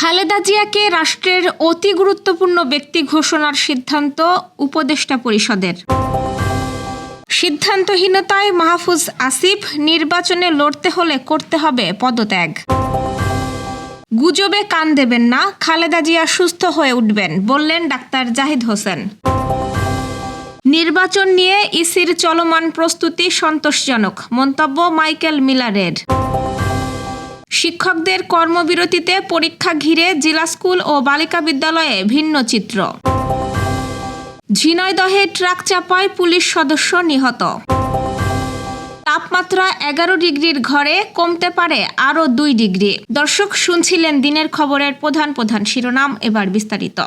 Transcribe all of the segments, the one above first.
খালেদা জিয়াকে রাষ্ট্রের অতি গুরুত্বপূর্ণ ব্যক্তি ঘোষণার সিদ্ধান্ত উপদেষ্টা পরিষদের। সিদ্ধান্তহীনতায় মাহফুজ আসিফ, নির্বাচনে লড়তে হলে করতে হবে পদত্যাগ। গুজবে কান দেবেন না, খালেদা জিয়া সুস্থ হয়ে উঠবেন, বললেন ডাক্তার জাহিদ হোসেন। নির্বাচন নিয়ে ইসির চলমান প্রস্তুতি সন্তোষজনক, মন্তব্য মাইকেল মিলারের। শিক্ষকদের কর্মবিরতিতে পরীক্ষা ঘিরে জেলা স্কুল ও বালিকা বিদ্যালয়ে ভিন্ন চিত্র। ঝিনাইদহে ট্রাক চাপায় পুলিশ সদস্য নিহত। তাপমাত্রা এগারো ডিগ্রির ঘরে কমতে পারে আরও দুই ডিগ্রি। দর্শক, শুনছিলেন দিনের খবরের প্রধান প্রধান শিরোনাম, এবার বিস্তারিত।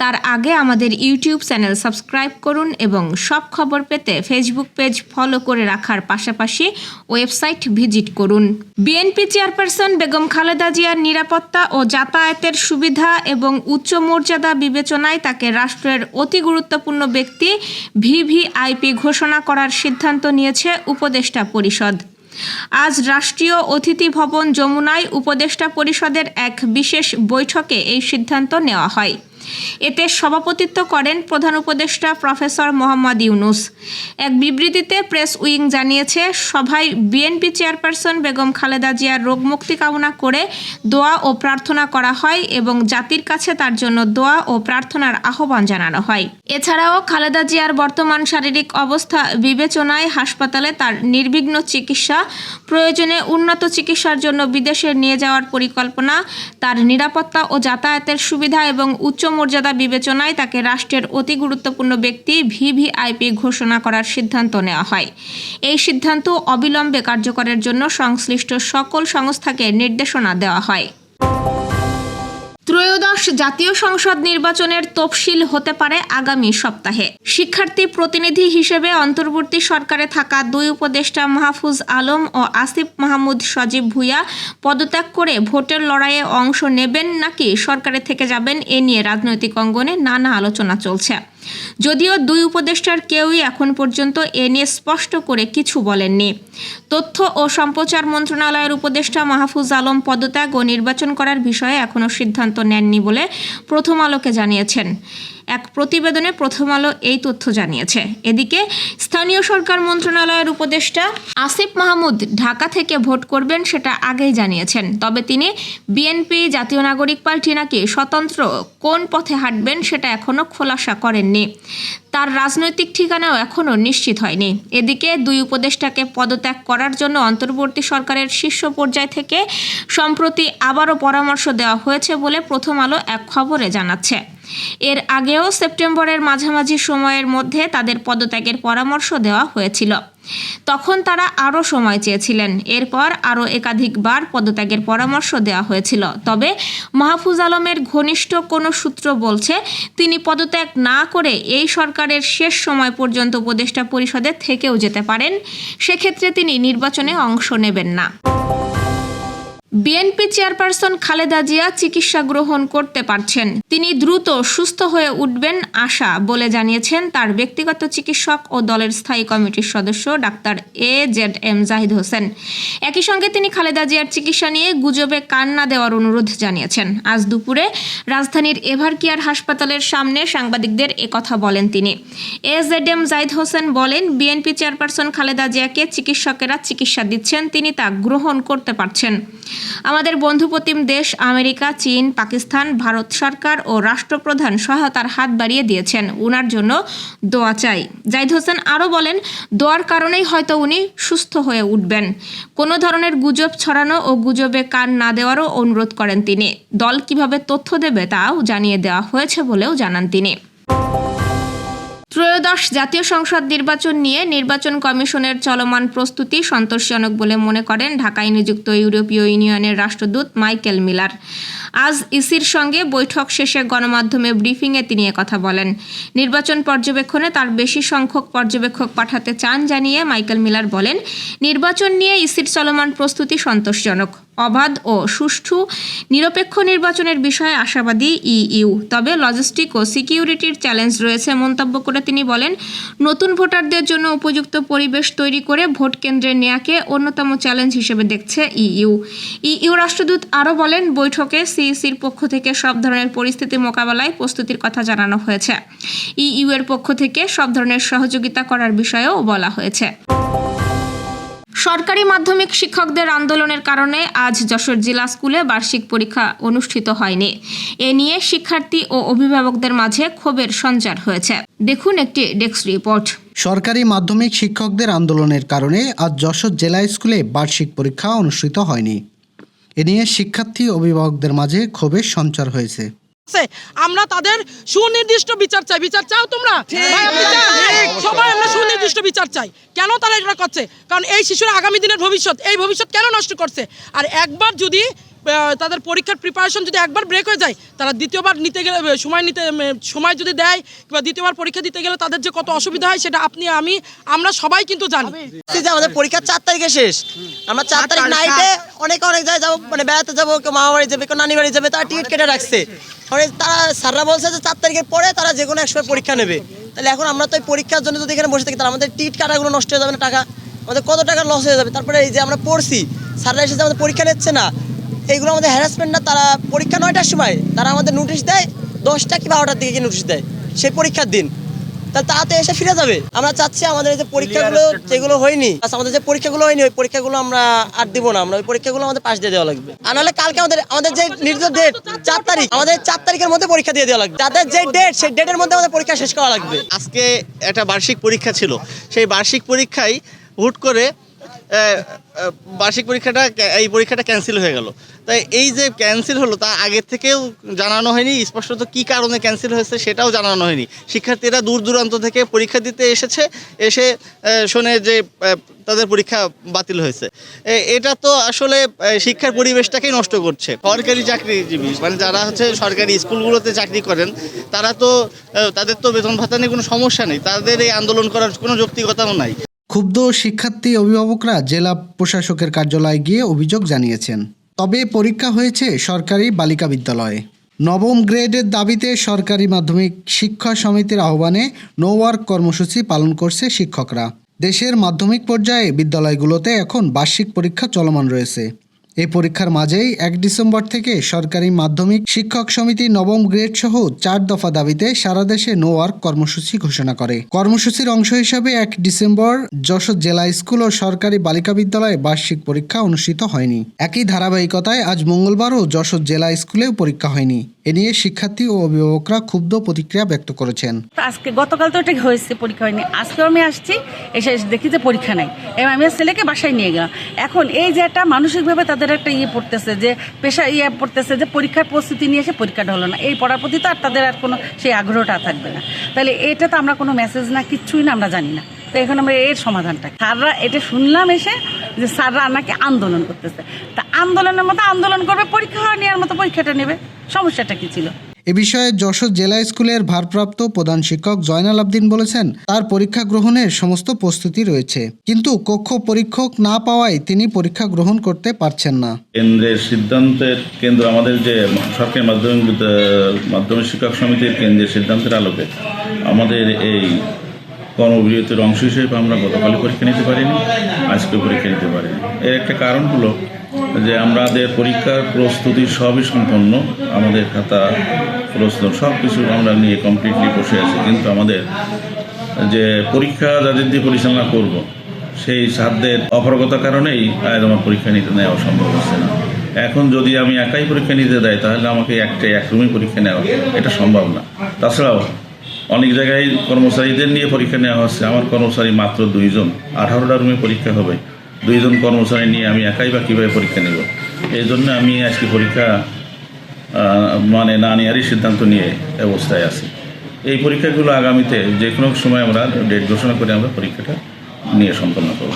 তার আগে আমাদের ইউটিউব চ্যানেল সাবস্ক্রাইব করুন এবং সব খবর পেতে ফেসবুক পেজ ফলো করে রাখার পাশাপাশি ওয়েবসাইট ভিজিট করুন। বিএনপি চেয়ারপারসন বেগম খালেদা জিয়ার নিরাপত্তা ও যাতায়াতের সুবিধা এবং উচ্চ মর্যাদা বিবেচনায় তাকে রাষ্ট্রের অতি গুরুত্বপূর্ণ ব্যক্তি ভিভিআইপি ঘোষণা করার সিদ্ধান্ত নিয়েছে উপদেষ্টা পরিষদ। আজ রাষ্ট্রীয় অতিথি ভবন যমুনায় উপদেষ্টা পরিষদের এক বিশেষ বৈঠকে এই সিদ্ধান্ত নেওয়া হয়। এতে সভাপতিত্ব করেন প্রধান উপদেষ্টা প্রফেসর মোহাম্মদ ইউনুস। এক বিবৃতিতে প্রেস উইং জানিয়েছে, সভায় বিএনপি চেয়ারপারসন বেগম খালেদা জিয়ার রোগমুক্তি কামনা করে দোয়া ও প্রার্থনা করা হয় এবং জাতির কাছে তার জন্য দোয়া ও প্রার্থনার আহ্বান জানানো হয়। এছাড়াও খালেদা জিয়ার বর্তমান শারীরিক অবস্থা বিবেচনায় হাসপাতালে তার নির্বিঘ্ন চিকিৎসা, প্রয়োজনে উন্নত চিকিৎসার জন্য বিদেশে নিয়ে যাওয়ার পরিকল্পনা, তার নিরাপত্তা ও যাতায়াতের সুবিধা এবং উচ্চ মর্যাদা বিবেচনায় তাকে রাষ্ট্রের অতি গুরুত্বপূর্ণ ব্যক্তি ভিভিআইপি ঘোষণা করার সিদ্ধান্ত নেওয়া হয়। এই সিদ্ধান্ত অবিলম্বে কার্যকরের জন্য সংশ্লিষ্ট সকল সংস্থাকে নির্দেশনা দেওয়া হয়। ত্রয়োদশ জাতীয় সংসদ নির্বাচনের তফসিল হতে পারে আগামী সপ্তাহে। শিক্ষার্থী প্রতিনিধি হিসেবে অন্তর্বর্তী সরকারে থাকা দুই উপদেষ্টা মাহফুজ আলম ও আসিফ মাহমুদ সজীব ভুইয়া পদত্যাগ করে ভোটের লড়াইয়ে অংশ নেবেন নাকি সরকারে থেকে যাবেন এ নিয়ে রাজনৈতিক অঙ্গনে নানা আলোচনা চলছে। যদিও দুই উপদেষ্টার কেউই এখন পর্যন্ত এ নিয়ে স্পষ্ট করে কিছু বলেননি। তথ্য ও সম্প্রচার মন্ত্রণালয়ের উপদেষ্টা মাহফুজ আলম পদত্যাগ ও নির্বাচন করার বিষয়ে এখনও সিদ্ধান্ত নেননি বলে প্রথম আলোকে জানিয়েছেন। এক প্রতিবেদনে প্রথম আলো এই তথ্য জানিয়েছে। এদিকে স্থানীয় সরকার মন্ত্রণালয়ের উপদেষ্টা আসিফ মাহমুদ ঢাকা থেকে ভোট করবেন সেটা আগেই জানিয়েছেন। তবে তিনি বিএনপি জাতীয় নাগরিক পার্টি নাকি স্বতন্ত্র কোন পথে হাঁটবেন সেটা এখনও খোলাসা করেননি। তার রাজনৈতিক ঠিকানাও এখনও নিশ্চিত হয়নি। এদিকে দুই উপদেষ্টাকে পদত্যাগ করার জন্য অন্তর্বর্তী সরকারের শীর্ষ পর্যায় থেকে সম্প্রতি আবারও পরামর্শ দেওয়া হয়েছে বলে প্রথম আলো এক খবরে জানাচ্ছে। এর আগেও সেপ্টেম্বরের মাঝামাঝি সময়ের মধ্যে তাদের পদত্যাগের পরামর্শ দেওয়া হয়েছিল। তখন তারা আরও সময় চেয়েছিলেন। এরপর আরও একাধিকবার পদত্যাগের পরামর্শ দেওয়া হয়েছিল। তবে মাহফুজ আলমের ঘনিষ্ঠ কোনো সূত্র বলছে, তিনি পদত্যাগ না করে এই সরকারের শেষ সময় পর্যন্ত উপদেষ্টা পরিষদে থেকেও যেতে পারেন। সেক্ষেত্রে তিনি নির্বাচনে অংশ নেবেন না। বিএনপি চেয়ারপারসন খালেদা জিয়া চিকিৎসা গ্রহণ করতে পারছেন। তিনি দ্রুত সুস্থ হয়ে উঠবেন আশা বলে জানিয়েছেন তার ব্যক্তিগত চিকিৎসক ও দলের স্থায়ী কমিটির সদস্য doctor A Z M Zahid Hossain. একই সঙ্গে তিনি খালেদা জিয়ার চিকিৎসা নিয়ে গুজবে কান না দেওয়ার অনুরোধ জানিয়েছেন। আজ দুপুরে রাজধানীর এভারকিয়ার হাসপাতালের সামনে সাংবাদিকদের একথা বলেন তিনি। A Z M Zahid Hossain বলেন, বিএনপি চেয়ারপারসন খালেদা জিয়াকে চিকিৎসকেরা চিকিৎসা দিচ্ছেন, তিনি তা গ্রহণ করতে পারছেন। আমাদের বন্ধুপ্রতিম দেশ আমেরিকা, চীন, পাকিস্তান, ভারত সরকার ও রাষ্ট্রপ্রধান সহায়তার হাত বাড়িয়ে দিয়েছেন। উনার জন্য দোয়া চাই। জাহিদ হোসেন আরও বলেন, দোয়ার কারণেই হয়তো উনি সুস্থ হয়ে উঠবেন। কোনো ধরনের গুজব ছড়ানো ও গুজবে কান না দেওয়ারও অনুরোধ করেন তিনি। দল কীভাবে তথ্য দেবে তাও জানিয়ে দেওয়া হয়েছে বলেও জানান তিনি। ত্রয়োদশ জাতীয় সংসদ নির্বাচন নিয়ে নির্বাচন কমিশনের চলমান প্রস্তুতি সন্তোষজনক বলে মনে করেন ঢাকায় নিযুক্ত ইউরোপীয় ইউনিয়নের রাষ্ট্রদূত মাইকেল মিলার। আজ ইসির সঙ্গে বৈঠক শেষে গণমাধ্যমে ব্রিফিংয়ে তিনি কথা বলেন। নির্বাচন পর্যবেক্ষণে তার বেশি সংখ্যক পর্যবেক্ষক পাঠাতে চান জানিয়ে মাইকেল মিলার বলেন, নির্বাচন নিয়ে ইসির চলমান প্রস্তুতি সন্তোষজনক। অবাধ ও সুষ্ঠু নিরপেক্ষ নির্বাচনের বিষয়ে আশাবাদী ইইউ। তবে লজিস্টিক ও সিকিউরিটির চ্যালেঞ্জ রয়েছে মন্তব্য করে তিনি বলেন, নতুন ভোটারদের জন্য উপযুক্ত পরিবেশ তৈরি করে ভোট কেন্দ্রে নেয়াকে অন্যতম চ্যালেঞ্জ হিসেবে দেখছে ইইউ। ইইউ রাষ্ট্রদূত আরও বলেন, বৈঠকে সিইসির পক্ষ থেকে সব ধরনের পরিস্থিতি মোকাবেলায় প্রস্তুতির কথা জানানো হয়েছে। ইইউ এর পক্ষ থেকে সব ধরনের সহযোগিতা করার বিষয়েও বলা হয়েছে। সরকারি মাধ্যমিক শিক্ষকদের আন্দোলনের কারণে আজ যশোর জেলা স্কুলে বার্ষিক পরীক্ষা অনুষ্ঠিত হয়নি। এ নিয়ে শিক্ষার্থী ও অভিভাবকদের মাঝে ক্ষোভের সঞ্চার হয়েছে। দেখুন একটি ডেস্ক রিপোর্ট। সরকারি মাধ্যমিক শিক্ষকদের আন্দোলনের কারণে আজ যশোর জেলা স্কুলে বার্ষিক পরীক্ষা অনুষ্ঠিত হয়নি। এ নিয়ে শিক্ষার্থী অভিভাবকদের মাঝে ক্ষোভের সঞ্চার হয়েছে। আমরা তাদের সুনির্দিষ্ট বিচার চাই। বিচার চাও তোমরা? ভাই, আপনি চান? সবাই আমরা সুনির্দিষ্ট বিচার চাই। কেন তারা এটা করছে? কারণ এই শিশুরা আগামী দিনের ভবিষ্যৎ। এই ভবিষ্যৎ কেন নষ্ট করছে? আর একবার যদি তাদের পরীক্ষার প্রিপারেশন যদি একবার ব্রেক হয়ে যায় তারা দ্বিতীয়বার নিতে গেলে সময় নিতে সময় যদি দেয় কিংবা দ্বিতীয়বার পরীক্ষা দিতে গেলে তাদের যে কত অসুবিধা হয় সেটা আপনি আমি আমরা সবাই কিন্তু জানি। আমাদের পরীক্ষা চার তারিখে শেষ। আমরা চার তারিখ নাইটে অনেক অনেক জায়গায় যাব মানে বেড়াতে যাব কেউ মামা বাড়ি যাবে কেউ নানি বাড়ি যাবে তারা টিকিট কেটে রাখছে। মানে তারা স্যাররা বলছে যে চার তারিখের পরে তারা যে কোনো এক সময় পরীক্ষা নেবে। তাহলে এখন আমরা তো এই পরীক্ষার জন্য যদি এখানে বসে থাকি তাহলে আমাদের টিকিট কাটাগুলো নষ্ট হয়ে যাবে না টাকা আমাদের কত টাকা লস হয়ে যাবে? তারপরে এই যে আমরা পড়ছি স্যাররা এসে যে আমাদের পরীক্ষা নিচ্ছে না এইগুলো আমাদের হ্যারাসমেন্ট না তারা পরীক্ষা নয়টার সময় তারা আমাদের নোটিশ দেয় দশটা কি বারোটার দিকে নোটিশ দেয় সেই পরীক্ষার দিন। তাহলে তাড়াতাড়ি এসে ফিরে যাবে। আমরা চাচ্ছি আমাদের যে পরীক্ষাগুলো যেগুলো হয়নি আচ্ছা, আমাদের যে পরীক্ষাগুলো হয়নি ওই পরীক্ষাগুলো আমরা আর দিব না। আমরা ওই পরীক্ষাগুলো আমাদের পাশ দিয়ে দেওয়া লাগবে। আর নাহলে কালকে আমাদের আমাদের যে নির্দিষ্ট ডেট চার তারিখ আমাদের চার তারিখের মধ্যে পরীক্ষা দিয়ে দেওয়া লাগবে। যাদের যে ডেট সেই ডেটের মধ্যে আমাদের পরীক্ষা শেষ করা লাগবে। আজকে একটা বার্ষিক পরীক্ষা ছিল। সেই বার্ষিক পরীক্ষায় হুট করে বার্ষিক পরীক্ষাটা এই পরীক্ষাটা ক্যান্সেল হয়ে গেল। তাই এই যে ক্যান্সেল হলো, তা আগে থেকেও জানানো হয়নি, স্পষ্টত কী কারণে ক্যান্সেল হয়েছে সেটাও জানানো হয়নি। শিক্ষার্থীরা দূর দূরান্ত থেকে পরীক্ষা দিতে এসেছে, এসে শোনে যে তাদের পরীক্ষা বাতিল হয়েছে। এটা তো আসলে শিক্ষার পরিবেশটাকেই নষ্ট করছে। সরকারি চাকরিজীবী মানে যারা হচ্ছে সরকারি স্কুলগুলোতে চাকরি করেন, তারা তো তাদের তো বেতন ভাতা নিয়ে কোনো সমস্যা নেই। তাদের এই আন্দোলন করার কোনো যৌক্তিকতাও নাই। ক্ষুব্ধ শিক্ষার্থী অভিভাবকরা জেলা প্রশাসকের কার্যালয়ে গিয়ে অভিযোগ জানিয়েছেন। তবে পরীক্ষা হয়েছে সরকারি বালিকা বিদ্যালয়ে। নবম গ্রেডের দাবিতে সরকারি মাধ্যমিক শিক্ষা সমিতির আহ্বানে নো ওয়ার্ক কর্মসূচি পালন করছে শিক্ষকরা। দেশের মাধ্যমিক পর্যায়ে বিদ্যালয়গুলোতে এখন বার্ষিক পরীক্ষা চলমান রয়েছে। এই পরীক্ষার মাঝেই এক ডিসেম্বর থেকে সরকারি মাধ্যমিক শিক্ষক সমিতি নবম গ্রেড সহ চার দফা দাবিতে সারা দেশে নো ওয়ার্ক কর্মসূচি ঘোষণা করে। কর্মসূচির অংশ হিসাবে এক ডিসেম্বর যশোর জেলা স্কুল ও সরকারি বালিকা বিদ্যালয়ে বার্ষিক পরীক্ষা অনুষ্ঠিত হয়নি। একই ধারাবাহিকতায় আজ মঙ্গলবারও যশোর জেলা স্কুলেও পরীক্ষা হয়নি। এ নিয়ে শিক্ষার্থী ও অভিভাবকরা ক্ষুব্ধ প্রতিক্রিয়া ব্যক্ত করেছেন। আজকে গতকাল তো এটা হয়েছে, পরীক্ষা হয়নি। আজকেও আমি আসছি, এসে দেখি যে পরীক্ষা নাই। এবং আমি ছেলেকে বাসায় নিয়ে গেলাম। এখন এই যে একটা মানসিকভাবে তাদের একটা ইয়ে পড়তেছে যে, পেশা ইয়ে পড়তেছে যে, পরীক্ষার প্রস্তুতি নিয়ে এসে পরীক্ষাটা হলো না। এই পড়ার প্রতি তো আর তাদের আর কোনো, সেই আগ্রহটা থাকবে না। তাহলে এটা তো আমরা কোনো মেসেজ না, কিচ্ছুই না, আমরা জানি না। তো এখন আমরা এর সমাধানটা? স্যাররা এটা শুনলাম এসে যে, স্যাররা নাকি আন্দোলন করতেছে। তা আন্দোলনের মতো আন্দোলন করবে, পরীক্ষা নেওয়ার মতো পরীক্ষাটা নেবে। সমস্যাটা কি ছিল? এ বিষয়ে যশোর জেলা স্কুলের ভারপ্রাপ্ত প্রধান শিক্ষক জয়নাল আবদিন বলেছেন তার পরীক্ষা গ্রহণের সমস্ত প্রস্তুতি রয়েছে কিন্তু কক্ষ পরীক্ষক না পাওয়ায় তিনি পরীক্ষা গ্রহণ করতে পারছেন না। কেন্দ্রের সিদ্ধান্তের কেন্দ্র আমাদের যে সরকারি মাধ্যমিক মাধ্যমিক শিক্ষক সমিতির কেন্দ্রের সিদ্ধান্তের আলোকে আমাদের এই কর্মবিরতির অংশ হিসেবে আমরা গতকালই পরীক্ষা নিতে পারিনি আজকে পরীক্ষা নিতে পারিনি। এর একটা কারণ হলো যে আমাদের পরীক্ষার প্রস্তুতি সবই সম্পন্ন। আমাদের খাতা প্রস্তুত সব কিছু আমরা নিয়ে কমপ্লিটলি বসে আছি। কিন্তু আমাদের যে পরীক্ষা যাদের দিয়ে পরিচালনা করব, সেই সাধ্যের অপারগতার কারণেই আজ আমার পরীক্ষা নিতে নেওয়া সম্ভব হচ্ছে না। এখন যদি আমি একাই পরীক্ষা নিতে দেয় তাহলে আমাকে একটা এক রুমে পরীক্ষা নেওয়া এটা সম্ভব না। তাছাড়াও অনেক জায়গায় কর্মচারীদের নিয়ে পরীক্ষা নেওয়া হচ্ছে। আমার কর্মচারী মাত্র দুইজন। আঠারোটা রুমে পরীক্ষা হবে। দুইজন কর্মচারী নিয়ে আমি একাই বা কীভাবে পরীক্ষা নেব? এই জন্য আমি আজকে পরীক্ষা মানে না নেওয়ারই সিদ্ধান্ত নিয়ে অবস্থায় আছি। এই পরীক্ষাগুলো আগামীতে যে কোনো সময় আমরা ডেট ঘোষণা করে আমরা পরীক্ষাটা নিয়ে সম্পন্ন করব।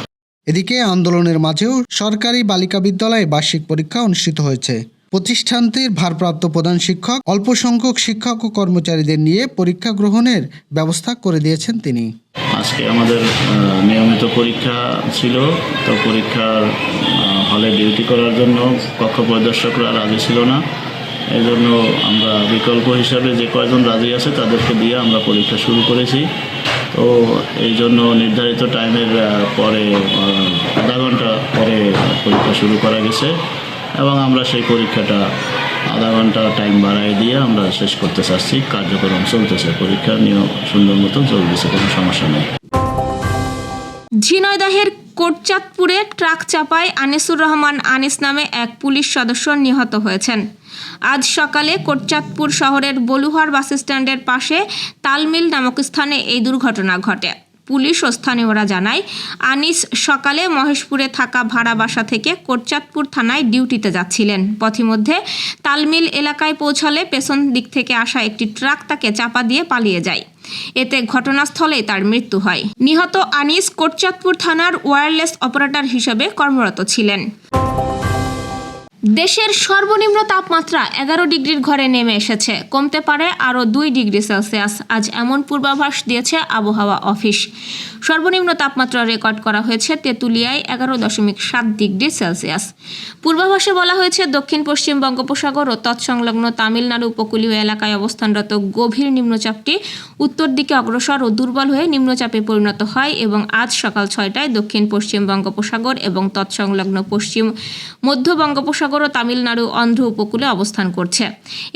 এদিকে আন্দোলনের মাঝেও সরকারি বালিকা বিদ্যালয়ে বার্ষিক পরীক্ষা অনুষ্ঠিত হয়েছে। প্রতিষ্ঠানটির ভারপ্রাপ্ত প্রধান শিক্ষক অল্প সংখ্যক শিক্ষক ও কর্মচারীদের নিয়ে পরীক্ষা গ্রহণের ব্যবস্থা করে দিয়েছেন তিনি। আজকে আমাদের নিয়মিত পরীক্ষা ছিল। তো পরীক্ষার হলে ডিউটি করার জন্য কক্ষ পরিদর্শকরা রাজি ছিল না। এই জন্য আমরা বিকল্প হিসাবে যে কয়জন রাজি আছে তাদেরকে দিয়ে আমরা পরীক্ষা শুরু করেছি। তো এই জন্য নির্ধারিত টাইমের পরে আধা ঘণ্টা পরে পরীক্ষা শুরু করা গেছে। এবং আমরা সেই পরীক্ষাটা আধা ঘণ্টা টাইম বাড়াই দিয়ে আমরা শেষ করতে চাচ্ছি। কার্যক্রম চলতেছে, পরীক্ষা নিয়েও সুন্দর মতো চলতেছে, কোনো সমস্যা নেই। ঝিনাইদহের কোটচাঁদপুরে ট্রাক চাপায় আনিসুর রহমান আনিস নামে এক পুলিশ সদস্য নিহত হয়েছেন। আজ সকালে কোটচাঁদপুর শহরের বলুহার বাস স্ট্যান্ডের পাশে তালমিল নামক স্থানে এই দুর্ঘটনা ঘটে। পুলিশ ও স্থানীয়রা জানায়, আনিস সকালে মহেশপুরে থাকা ভাড়া বাসা থেকে কোটচাঁদপুর থানায় ডিউটিতে যাচ্ছিলেন। পথিমধ্যে তালমিল এলাকায় পৌঁছালে পেছন দিক থেকে আসা একটি ট্রাক তাকে চাপা দিয়ে পালিয়ে যায়। এতে ঘটনাস্থলেই তার মৃত্যু হয়। নিহত আনিস কোটচাঁদপুর থানার ওয়্যারলেস অপারেটর হিসেবে কর্মরত ছিলেন। দেশের সর্বনিম্ন তাপমাত্রা এগারো ডিগ্রির ঘরে নেমে এসেছে। কমতে পারে আরও দুই ডিগ্রি সেলসিয়াস। আজ এমন পূর্বাভাস দিয়েছে আবহাওয়া অফিস। সর্বনিম্ন তাপমাত্রা রেকর্ড করা হয়েছে তেঁতুলিয়ায় এগারো দশমিক সাত ডিগ্রি সেলসিয়াস। পূর্বাভাসে বলা হয়েছে, দক্ষিণ, পশ্চিম বঙ্গোপসাগর ও তৎসংলগ্ন তামিলনাড়ু উপকূলীয় এলাকায় অবস্থানরত গভীর নিম্নচাপটি উত্তর দিকে অগ্রসর ও দুর্বল হয়ে নিম্নচাপে পরিণত হয় এবং আজ সকাল ছয়টায় দক্ষিণ, পশ্চিম বঙ্গোপসাগর এবং তৎসংলগ্ন পশ্চিম, মধ্য বঙ্গোপসাগর ও তামিলনাড়ু অন্ধ্র উপকূলে অবস্থান করছে।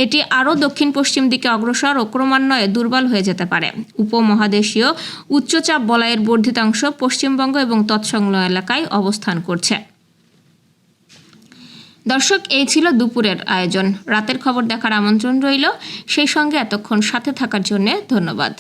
এটি আরও দক্ষিণ পশ্চিম দিকে অগ্রসর ও ক্রমান্বয়ে দুর্বল হয়ে যেতে পারে। উপমহাদেশীয় উচ্চচাপ বলয়ের বর্ধিতাংশ পশ্চিমবঙ্গ এবং তৎসংলগ্ন এলাকায় অবস্থান করছে। দর্শক, এই ছিল দুপুরের আয়োজন। রাতের খবর দেখার আমন্ত্রণ রইল। সেই সঙ্গে এতক্ষণ সাথে থাকার জন্য ধন্যবাদ।